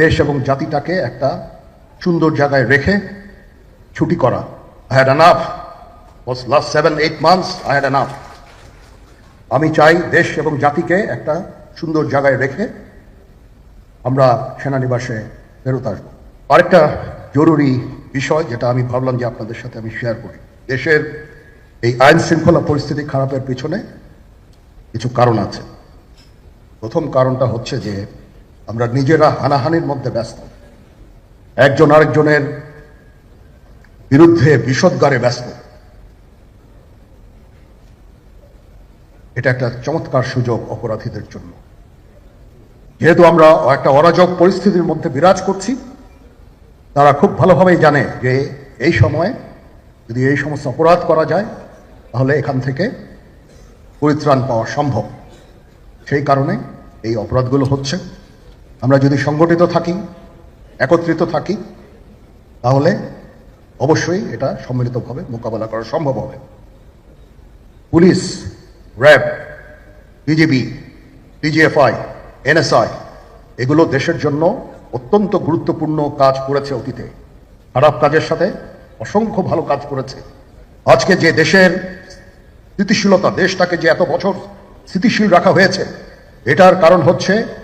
দেশ এবং জাতিটাকে একটা সুন্দর জায়গায় রেখে ছুটি করা। I had enough was last seven eight months I had enough আমি চাই দেশ এবং জাতিকে একটা সুন্দর জায়গায় রেখে আমরা সেনানিবাসে ফেরত আসব। আরেকটা জরুরি বিষয় যেটা আমি ভাবলাম যে আপনাদের সাথে আমি শেয়ার করি। দেশের এই আইন শৃঙ্খলা পরিস্থিতি খারাপের পিছনে কিছু কারণ আছে। প্রথম কারণটা হচ্ছে যে আমরা নিজেরা হানাহানির মধ্যে ব্যস্ত। একজন আরেকজনের বিরুদ্ধে বিষদগারে ব্যস্ত। এটা একটা চমৎকার সুযোগ অপরাধীদের জন্য। যেহেতু আমরা একটা অরাজক পরিস্থিতির মধ্যে বিরাজ করছি, তারা খুব ভালোভাবেই জানে যে এই সময়ে যদি এই সমস্ত অপরাধ করা যায়, তাহলে এখান থেকে পরিত্রাণ পাওয়া সম্ভব। সেই কারণে এই অপরাধগুলো হচ্ছে। আমরা যদি সংগঠিত থাকি, একত্রিত থাকি, তাহলে অবশ্যই এটা সম্মিলিতভাবে মোকাবেলা করা সম্ভব হবে। Police, RAB BJP DGFI, NSI, এগুলো দেশের জন্য অত্যন্ত গুরুত্বপূর্ণ কাজ করেছে অতীতে। খারাপ কাজের সাথে অসংখ্য ভালো কাজ করেছে। আজকে যে দেশের স্থিতিশীলতা, দেশটাকে যে এত বছর স্থিতিশীল রাখা হয়েছে, এটার কারণ হচ্ছে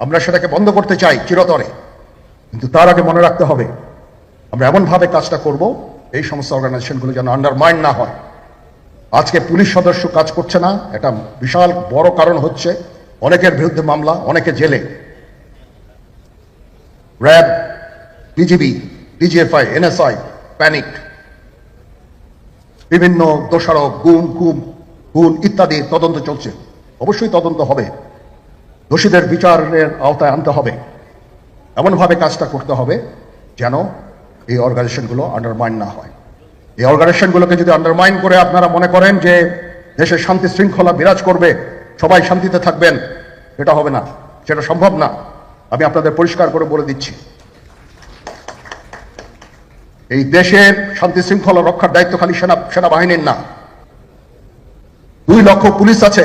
আমরা সেটাকে বন্ধ করতে চাই চিরতরে। কিন্তু তার আগে মনে রাখতে হবে, আমরা এমনভাবে কাজটা করব, এই সমস্ত অর্গানাইজেশনগুলো যেন আন্ডারমাইন্ড না হয়। আজকে পুলিশ সদস্য কাজ করছে না, এটা বিশাল বড় কারণ হচ্ছে, অনেকের বিরুদ্ধে মামলা, অনেকে জেলে। RAB BGB DGFI NSI panic বিভিন্ন দোষারোপ, গুম কুম খুন ইত্যাদি তদন্ত চলছে। অবশ্যই তদন্ত হবে। দোষীদের বিচারের আওতায় আনতে হবে। এমনভাবে কাজটা করতে হবে যেন এই অর্গানাইজেশনগুলো আন্ডারমাইন না হয়। এই অর্গানাইজেশনগুলোকে যদি আন্ডারমাইন করে আপনারা মনে করেন যে দেশের শান্তি শৃঙ্খলা বিরাজ করবে, সবাই শান্তিতে থাকবেন, সেটা হবে না, সেটা সম্ভব না। আমি আপনাদের পরিষ্কার করে বলে দিচ্ছি। এই দেশের শান্তি শৃঙ্খলা রক্ষার দায়িত্ব খালি সেনা সেনাবাহিনীর না। দুই লক্ষ পুলিশ আছে।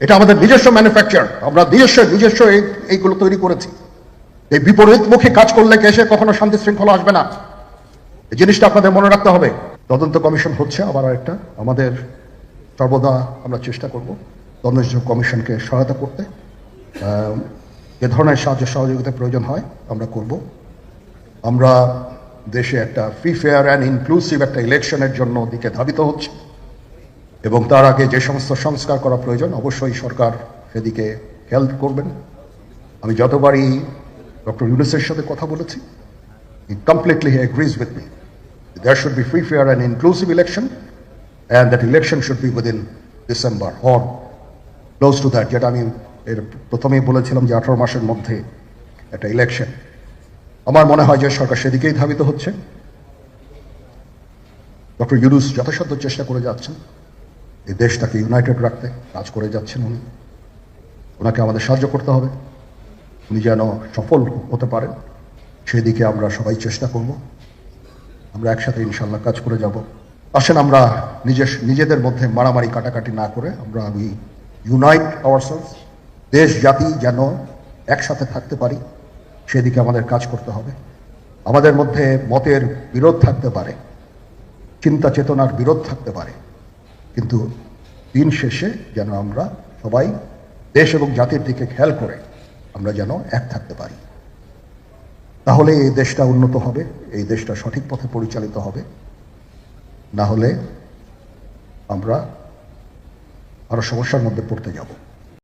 এটা আমাদের নিজস্ব ম্যানুফ্যাকচার আমরা নিজস্ব নিজস্ব এই, এইগুলো তৈরি করেছি। এই বিপরীত বিপরীতমুখী কাজ করলে কেসে কখনো শান্তি শৃঙ্খলা আসবে না? এই জিনিসটা আপনাদের মনে রাখতে হবে। তদন্ত কমিশন হচ্ছে আবার একটা আমাদের সর্বদা আমরা চেষ্টা করব তদন্ত কমিশনকে সহায়তা করতে। যে ধরনের সাহায্য সহযোগিতা প্রয়োজন হয়, আমরা করব। আমরা দেশে একটা ফ্রি ফেয়ার অ্যান্ড ইনক্লুসিভ একটা ইলেকশনের জন্য দিকে ধাবিত হচ্ছে। এবং তার আগে যে সমস্ত সংস্কার করা প্রয়োজন অবশ্যই সরকার সেদিকে হেল্প করবেন। আমি যতবারই ডক্টর ইউনুসের সাথে কথা বলেছি he completely agrees with me there should be free, fair, and inclusive election and that election should be within December or close to that. যেটা আমি এর প্রথমেই বলেছিলাম যে আঠারো মাসের মধ্যে একটা ইলেকশন আমার মনে হয় যে সরকার সেদিকেই ধাবিত হচ্ছে। ডক্টর ইউনুস যথাসাধ্য চেষ্টা করে যাচ্ছেন। এই দেশটাকে ইউনাইটেড রাখতে কাজ করে যাচ্ছেন উনি। ওনাকে আমাদের সাহায্য করতে হবে। উনি যেন সফল হতে পারেন, সেদিকে আমরা সবাই চেষ্টা করব। আমরা একসাথে ইনশাল্লাহ কাজ করে যাব। আসেন আমরা নিজের, নিজেদের মধ্যে মারামারি কাটাকাটি না করে আমরা উই ইউনাইট আওয়ারসেলস দেশ, জাতি যেন একসাথে থাকতে পারি, সেদিকে আমাদের কাজ করতে হবে। আমাদের মধ্যে মতের বিরোধ থাকতে পারে চিন্তা চেতনার বিরোধ থাকতে পারে। কিন্তু দিন শেষে যেন আমরা সবাই দেশ এবং জাতির দিকে খেয়াল করে আমরা যেন এক থাকতে পারি। তাহলে এই দেশটা উন্নত হবে, এই দেশটা সঠিক পথে পরিচালিত হবে। না হলে আমরা আরও সমস্যার মধ্যে পড়তে যাব।